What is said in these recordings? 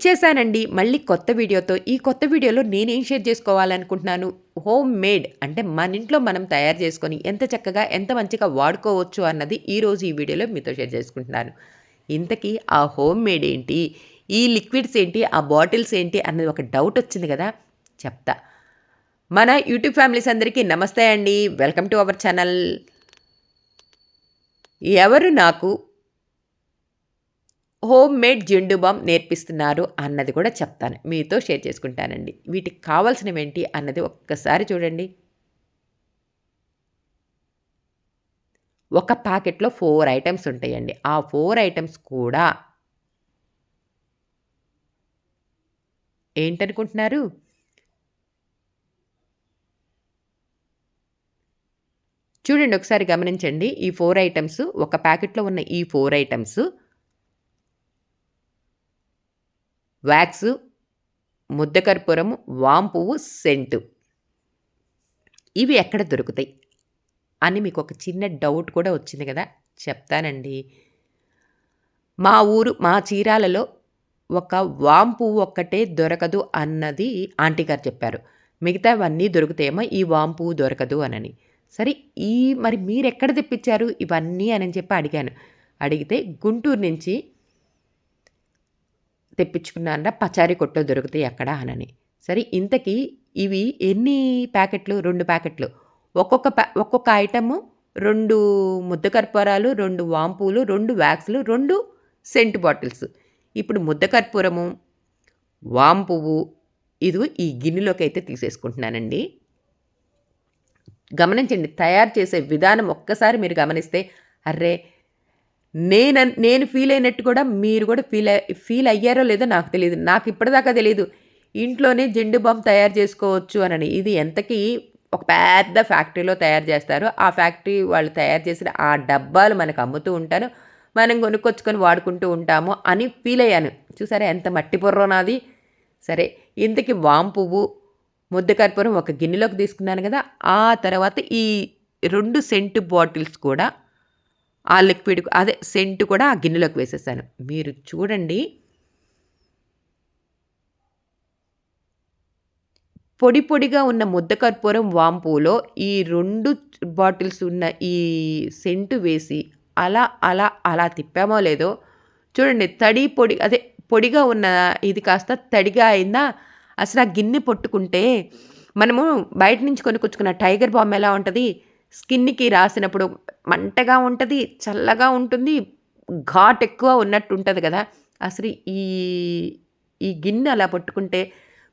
వచ్చేసానండి. మళ్ళీ కొత్త వీడియోతో. ఈ కొత్త వీడియోలో నేనేం షేర్ చేసుకోవాలనుకుంటున్నాను? హోమ్ మేడ్ అంటే మన ఇంట్లో మనం తయారు చేసుకొని ఎంత చక్కగా ఎంత మంచిగా వాడుకోవచ్చు అన్నది ఈరోజు ఈ వీడియోలో మీతో షేర్ చేసుకుంటున్నాను. ఇంతకీ ఆ హోమ్ మేడ్ ఏంటి? ఈ లిక్విడ్స్ ఏంటి? ఆ బాటిల్స్ ఏంటి? అన్నది ఒక డౌట్ వచ్చింది కదా? చెప్తా. మన యూట్యూబ్ ఫ్యామిలీస్ అందరికీ నమస్తే అండి. Welcome to our channel. ఎవరు నాకు హోమ్ మేడ్ జెండు బామ్ నేర్పిస్తున్నారు అన్నది కూడా చెప్తాను. మీతో షేర్ చేసుకుంటానండి. వీటికి కావాల్సినవి ఏంటి అన్నది ఒక్కసారి చూడండి. ఒక ప్యాకెట్లో ఫోర్ ఐటమ్స్ ఉంటాయండి. ఆ ఫోర్ ఐటమ్స్ కూడా ఏంటనుకుంటున్నారు? చూడండి ఒకసారి గమనించండి. ఈ ఫోర్ ఐటమ్స్ ఒక ప్యాకెట్లో ఉన్న ఈ ఫోర్ ఐటమ్స్ వ్యాక్స్ ముద్దకర్పూరము వాంపువ్వు సెంటు. ఇవి ఎక్కడ దొరుకుతాయి? అని మీకు ఒక చిన్న డౌట్ కూడా వచ్చింది కదా? చెప్తానండి. మా ఊరు మా చీరాలలో ఒక వాంపు ఒక్కటే దొరకదు అన్నది ఆంటీ గారు చెప్పారు. మిగతావన్నీ దొరుకుతాయేమో ఈ వాంపు దొరకదు అనని. సరే ఈ మరి మీరు ఎక్కడ తెప్పించారు ఇవన్నీ అని చెప్పి అడిగాను. అడిగితే గుంటూరు నుంచి తెప్పించుకున్నారా పచారీ కొట్టలో దొరుకుతాయి అక్కడ అనని. సరే ఇంతకీ ఇవి ఎన్ని ప్యాకెట్లు? రెండు ప్యాకెట్లు. ఒక్కొక్క ప్యా ఒక్కొక్క ఐటము రెండు ముద్ద కర్పూరాలు రెండు వాంపులు రెండు వ్యాక్స్లు రెండు సెంట్ బాటిల్స్. ఇప్పుడు ముద్ద కర్పూరము వాంపువ్వు ఇది ఈ గిన్నెలోకి అయితే తీసేసుకుంటున్నానండి. గమనించండి తయారు చేసే విధానం ఒక్కసారి మీరు గమనిస్తే అర్రే నేను నేను ఫీల్ అయినట్టు కూడా మీరు కూడా ఫీల్ ఫీల్ అయ్యారో లేదో నాకు తెలియదు నాకు ఇప్పటిదాకా తెలియదు ఇంట్లోనే జెండు బాంబు తయారు చేసుకోవచ్చు అని ఇది ఎంతకీ ఒక పెద్ద ఫ్యాక్టరీలో తయారు చేస్తారు ఆ ఫ్యాక్టరీ వాళ్ళు తయారు చేసిన ఆ డబ్బాలు మనకు అమ్ముతూ ఉంటారు మనం కొనుక్కొచ్చుకొని వాడుకుంటూ ఉంటాము అని ఫీల్ అయ్యాను. చూసారా ఎంత మట్టి పొర్రో నాది. సరే ఇంతకి వామ్ పువ్వు ముద్ద కర్పూరం ఒక గిన్నెలోకి తీసుకున్నాను కదా ఆ తర్వాత ఈ రెండు సెంటు బాటిల్స్ కూడా ఆ లిక్విడ్ అదే సెంటు కూడా ఆ గిన్నెలోకి వేసేసాను. మీరు చూడండి. పొడి పొడిగా ఉన్న ముద్ద కర్పూరం వాంపులో ఈ రెండు బాటిల్స్ ఉన్న ఈ సెంటు వేసి అలా అలా అలా తిప్పామో లేదో చూడండి. తడి పొడి అదే పొడిగా ఉన్న ఇది కాస్త తడిగా అయిందా? అసలు ఆ గిన్నె పట్టుకుంటే మనము బయట నుంచి కొనుక్కొచ్చుకున్న టైగర్ బామ్ ఎలా ఉంటుంది? స్కిన్కి రాసినప్పుడు మంటగా ఉంటుంది చల్లగా ఉంటుంది ఘాట్ ఎక్కువ ఉన్నట్టు ఉంటుంది కదా. అసలు ఈ ఈ గిన్నె అలా పట్టుకుంటే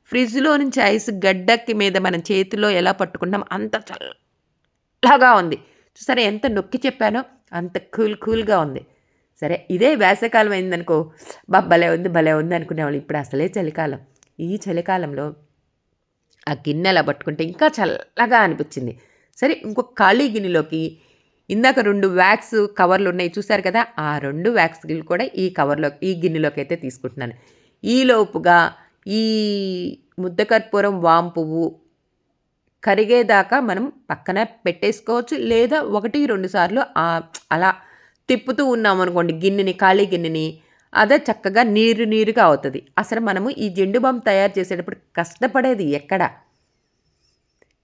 ఫ్రిడ్జ్లో నుంచి ఐస్ గడ్డకి మీద మన చేతిలో ఎలా పట్టుకున్నాం అంత చల్లగా ఉంది. సరే ఎంత నొక్కి చెప్పానో అంత కూల్ కూల్గా ఉంది. సరే ఇదే వేసవికాలం అయిందనుకో బా భలే ఉంది భలే ఉంది అనుకునేవాళ్ళు. ఇప్పుడు అసలే చలికాలం. ఈ చలికాలంలో ఆ గిన్నె అలా పట్టుకుంటే ఇంకా చల్లగా అనిపించింది. సరే ఇంకొక ఖాళీ గిన్నెలోకి. ఇందాక రెండు వ్యాక్స్ కవర్లు ఉన్నాయి చూసారు కదా? ఆ రెండు వ్యాక్స్ కూడా ఈ కవర్లో ఈ గిన్నెలోకి అయితే తీసుకుంటున్నాను. ఈలోపుగా ఈ ముద్దకర్పూరం వామ్ పువ్వు కరిగేదాకా మనం పక్కన పెట్టేసుకోవచ్చు. లేదా ఒకటి రెండు సార్లు అలా తిప్పుతూ ఉన్నాం అనుకోండి గిన్నెని ఖాళీ గిన్నెని అదే చక్కగా నీరు నీరుగా అవుతుంది. అసలు మనము ఈ జెండు బామ్ తయారు చేసేటప్పుడు కష్టపడేది ఎక్కడ?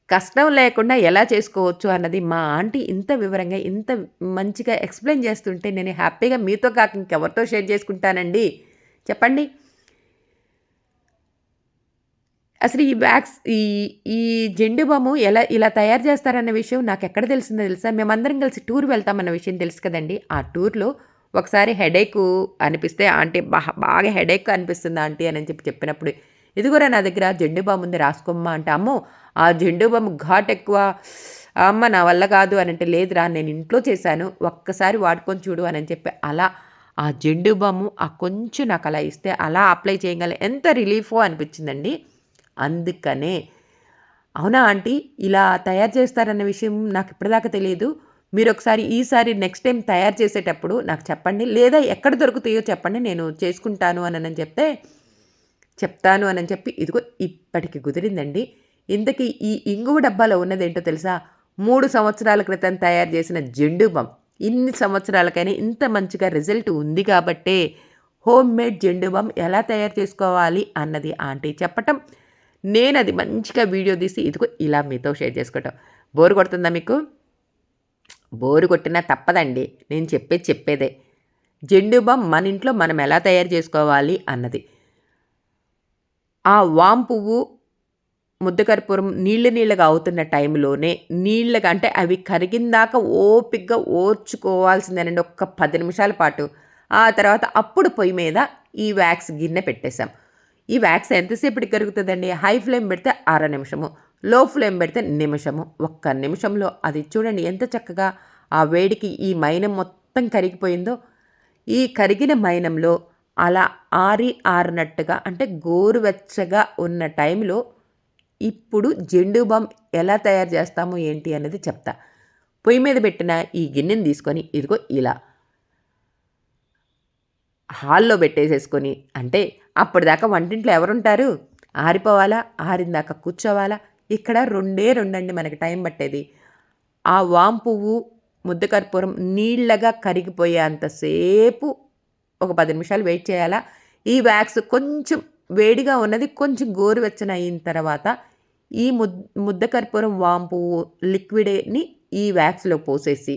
కష్టం లేకుండా ఎలా చేసుకోవచ్చు అన్నది మా ఆంటీ ఇంత వివరంగా ఇంత మంచిగా ఎక్స్ప్లెయిన్ చేస్తుంటే నేను హ్యాపీగా మీతో కాక ఇంకెవరితో షేర్ చేసుకుంటానండి? చెప్పండి. అసలు ఈ బ్యాగ్స్ ఈ ఈ జెండు బొమ్మ ఎలా ఇలా తయారు చేస్తారన్న విషయం నాకు ఎక్కడ తెలిసిందో తెలుసా? మేమందరం కలిసి టూర్ వెళ్తామన్న విషయం తెలుసు కదండి. ఆ టూర్లో ఒకసారి హెడేక్ అనిపిస్తే ఆంటీ బాగా బాగా హెడేక్ అనిపిస్తుంది ఆంటీ అని చెప్పి చెప్పినప్పుడు ఇదిగోరా నా దగ్గర జెండు బామ్ ఉంది రాసుకోమ్మా అంటే అమ్మో ఆ జెండు బామ్ ఘాట్ ఎక్కువ. అమ్మ నా వల్ల కాదు అని అంటే లేదురా నేను ఇంట్లో చేశాను ఒక్కసారి వాడుకొని చూడు అని చెప్పి అలా ఆ జెండు బాము ఆ కొంచెం నాకు అలా ఇస్తే అలా అప్లై చేయగల ఎంత రిలీఫో అనిపించిందండి. అందుకనే అవునా ఆంటీ ఇలా తయారు చేస్తారన్న విషయం నాకు ఇప్పటిదాకా తెలియదు. మీరు ఒకసారి ఈసారి నెక్స్ట్ టైం తయారు చేసేటప్పుడు నాకు చెప్పండి లేదా ఎక్కడ దొరుకుతాయో చెప్పండి నేను చేసుకుంటాను అని చెప్తే చెప్తాను అని చెప్పి ఇదిగో ఇప్పటికి కుదిరిందండి. ఇంతకీ ఈ ఇంగువ డబ్బాలో ఉన్నదేంటో తెలుసా? మూడు సంవత్సరాల క్రితం తయారు చేసిన జెండు ఇన్ని సంవత్సరాలకైనా ఇంత మంచిగా రిజల్ట్ ఉంది కాబట్టే హోమ్ మేడ్ జెండు బామ్ ఎలా తయారు చేసుకోవాలి అన్నది ఆంటీ చెప్పటం. నేను అది మంచిగా వీడియో తీసి ఇదిగో ఇలా మీతో షేర్ చేసుకోవటం. బోరు కొడుతుందా మీకు? బోరు కొట్టినా తప్పదండి. నేను చెప్పేది చెప్పేదే. జెండు బామ్ మన ఇంట్లో మనం ఎలా తయారు చేసుకోవాలి అన్నది. ఆ వామ్ పువ్వు ముద్దకర్పూరం నీళ్ళు నీళ్ళగా అవుతున్న టైంలోనే నీళ్ళగా అంటే అవి కరిగిందాక ఓపిగ్గా ఓర్చుకోవాల్సిందేనండి ఒక్క పది నిమిషాల పాటు. ఆ తర్వాత అప్పుడు పొయ్యి మీద ఈ వ్యాక్స్ గిన్నె పెట్టేశాం. ఈ వ్యాక్స్ ఎంతసేపటికి కరుగుతుందండి? హై ఫ్లేమ్ పెడితే అర నిమిషము లో ఫ్లేమ్ పెడితే నిమిషము. ఒక్క నిమిషంలో అది చూడండి ఎంత చక్కగా ఆ వేడికి ఈ మైనం మొత్తం కరిగిపోయిందో. ఈ కరిగిన మైనంలో అలా ఆరి ఆరినట్టుగా అంటే గోరువెచ్చగా ఉన్న టైంలో ఇప్పుడు జెండు బామ్ ఎలా తయారు చేస్తాము ఏంటి అనేది చెప్తా. పొయ్యి మీద పెట్టిన ఈ గిన్నెని తీసుకొని ఇదిగో ఇలా హాల్లో పెట్టేసేసుకొని అంటే అప్పటిదాకా వంటింట్లో ఎవరుంటారు? ఆరిపోవాలా? ఆరిందాక కూర్చోవాలా? ఇక్కడ రెండే రెండండి మనకి టైం పట్టేది. ఆ వాం పువ్వు ముద్దకర్పూరం నీళ్ళగా కరిగిపోయేంతసేపు ఒక పది నిమిషాలు వెయిట్ చేయాలా? ఈ వ్యాక్స్ కొంచెం వేడిగా ఉన్నది కొంచెం గోరువెచ్చన అయిన తర్వాత ఈ ముద్ ముద్ద కర్పూరం వాంపు లిక్విడ్ని ఈ వ్యాక్స్లో పోసేసి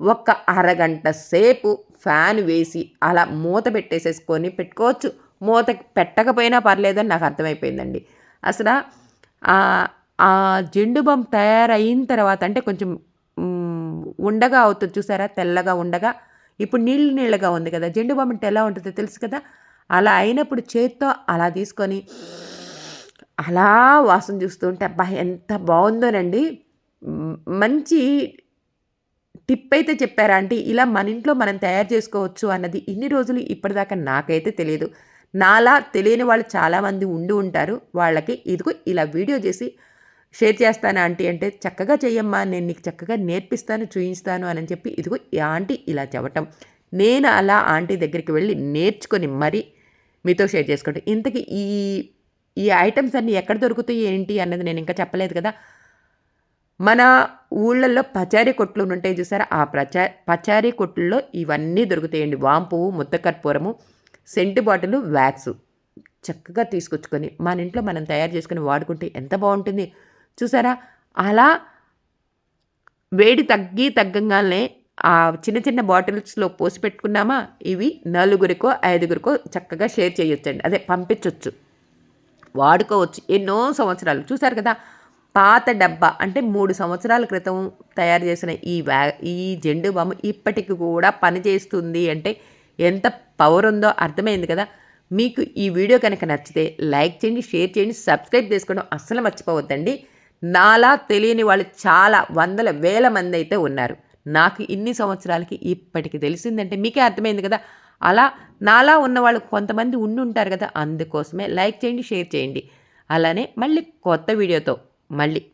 ఒక అరగంట సేపు ఫ్యాన్ వేసి అలా మూత పెట్టేసేసుకొని పెట్టుకోవచ్చు. మూత పెట్టకపోయినా పర్లేదని నాకు అర్థమైపోయిందండి. అసలు ఆ జెండు బొమ్మ తయారైన తర్వాత అంటే కొంచెం ఉండగా అవుతుంది చూసారా? తెల్లగా ఉండగా ఇప్పుడు నీళ్ళు నీళ్ళగా ఉంది కదా జెండు బామ్ ఎలా ఉంటుందో తెలుసు కదా? అలా అయినప్పుడు చేత్తో అలా తీసుకొని అలా వాసన చూస్తుంటే అబ్బా ఎంత బాగుందోనండి. మంచి టిప్ అయితే చెప్పారా అంటే ఇలా మన ఇంట్లో మనం తయారు చేసుకోవచ్చు అన్నది ఇన్ని రోజులు ఇప్పటిదాకా నాకైతే తెలియదు. నాలా తెలియని వాళ్ళు చాలామంది ఉండి ఉంటారు. వాళ్ళకి ఇదిగో ఇలా వీడియో చేసి షేర్ చేస్తాను ఆంటీ అంటే చక్కగా చెయ్యమ్మా నేను నీకు చక్కగా నేర్పిస్తాను చూయిస్తాను అని చెప్పి ఇదిగో ఆంటీ ఇలా చెప్పటం. నేను అలా ఆంటీ దగ్గరికి వెళ్ళి నేర్చుకొని మరీ మీతో షేర్ చేసుకోండి ఇంతకీ ఈ ఈ ఐటమ్స్ అన్నీ ఎక్కడ దొరుకుతాయి ఏంటి అన్నది నేను ఇంకా చెప్పలేదు కదా. మన ఊళ్ళల్లో పచారీ కొట్లు ఉంటాయి చూసారా? ఆ ప్రచా పచారీ కొట్లలో ఇవన్నీ దొరుకుతాయండి. వాంపువ్వు ముద్దకర్పూరము సెంటు బాటిల్ వ్యాక్స్. చక్కగా తీసుకొచ్చుకొని మన ఇంట్లో మనం తయారు చేసుకుని వాడుకుంటే ఎంత బాగుంటుంది. చూసారా? అలా వేడి తగ్గి తగ్గంగానే ఆ చిన్న చిన్న బాటిల్స్లో పోసి పెట్టుకున్నామా? ఇవి నలుగురికో ఐదుగురికో చక్కగా షేర్ చేయొచ్చండి. అదే పంపించవచ్చు వాడుకోవచ్చు. ఎన్నో సంవత్సరాలు. చూసారు కదా? పాత డబ్బా. అంటే మూడు సంవత్సరాల క్రితం తయారు చేసిన ఈ వ్యా ఈ జెండు బామ్ ఇప్పటికి కూడా పనిచేస్తుంది అంటే ఎంత పవర్ ఉందో అర్థమైంది కదా? మీకు ఈ వీడియో కనుక నచ్చితే లైక్ చేయండి షేర్ చేయండి సబ్స్క్రైబ్ చేసుకోవడం అస్సలు మర్చిపోవద్దండి. నాలా తెలియని వాళ్ళు చాలా వందల వేల మంది అయితే ఉన్నారు. నాకు ఇన్ని సంవత్సరాలకి ఇప్పటికి తెలిసిందంటే మీకే అర్థమైంది కదా? అలా నాలా ఉన్న వాళ్ళు కొంతమంది ఉండి ఉంటారు కదా? అందుకోసమే లైక్ చేయండి షేర్ చేయండి. అలానే మళ్ళీ కొత్త వీడియోతో మళ్ళీ